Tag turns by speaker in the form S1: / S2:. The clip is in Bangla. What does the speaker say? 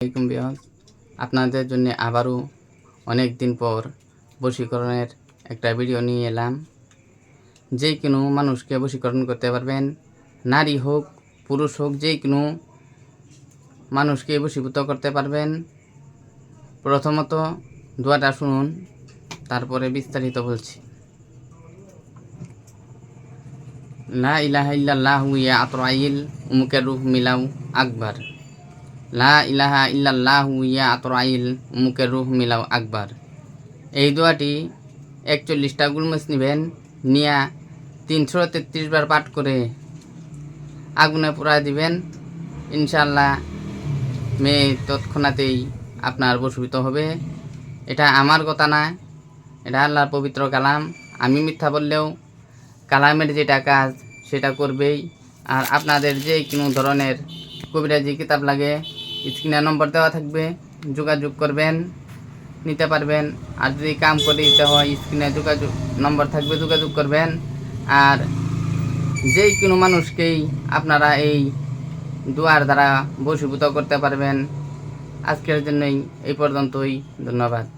S1: আলাইকুম বিয়াস আপনাদের জন্য আবারও অনেক দিন পর বশীকরণের একটা ভিডিও নিয়ে এলাম। যে কোনো মানুষকে বশীকরণ করতে পারবেন, নারী হোক, পুরুষ হোক, যে কোনো মানুষকে বশীভূত করতে পারবেন। প্রথমত দোয়াটা শুনুন, তারপরে বিস্তারিত বলছি। লা ইলাহা ইল্লাল্লাহু ইয়া আতরাইল উমুকের রূহ মিলাউ আকবার। লা ইলাহা ইল্লাল্লাহু ইয়া আতরাইল মুখের রুহ মিলাও আকবার। এই দোয়াটি একচল্লিশটা গুলমস নেবেন, নিয়া তিনশো তেত্রিশ বার পাঠ করে আগুনে পুরা দিবেন। ইনশাল্লাহ মেয়ে তৎক্ষণাতেই আপনার বসবিত হবে। এটা আমার কথা না, এটা আল্লাহর পবিত্র কালাম। আমি মিথ্যা বললেও কালামের যেটা কাজ, সেটা করবেই। আর আপনাদের যে কোনো ধরনের কবিরাজি কিতাব লাগে স্ক্রিনে নম্বর দেওয়া থাকবে, যোগাযোগ করবেন, নিতে পারবেন। আর যদি কাম করে দিতে হয়, স্ক্রিনে যোগাযোগ নম্বর থাকবে, যোগাযোগ করবেন। আর যে কোনো মানুষকেই আপনারা এই দুয়ার দ্বারা বসীভূত করতে পারবেন। আজকের জন্যই এই পর্যন্তই। ধন্যবাদ।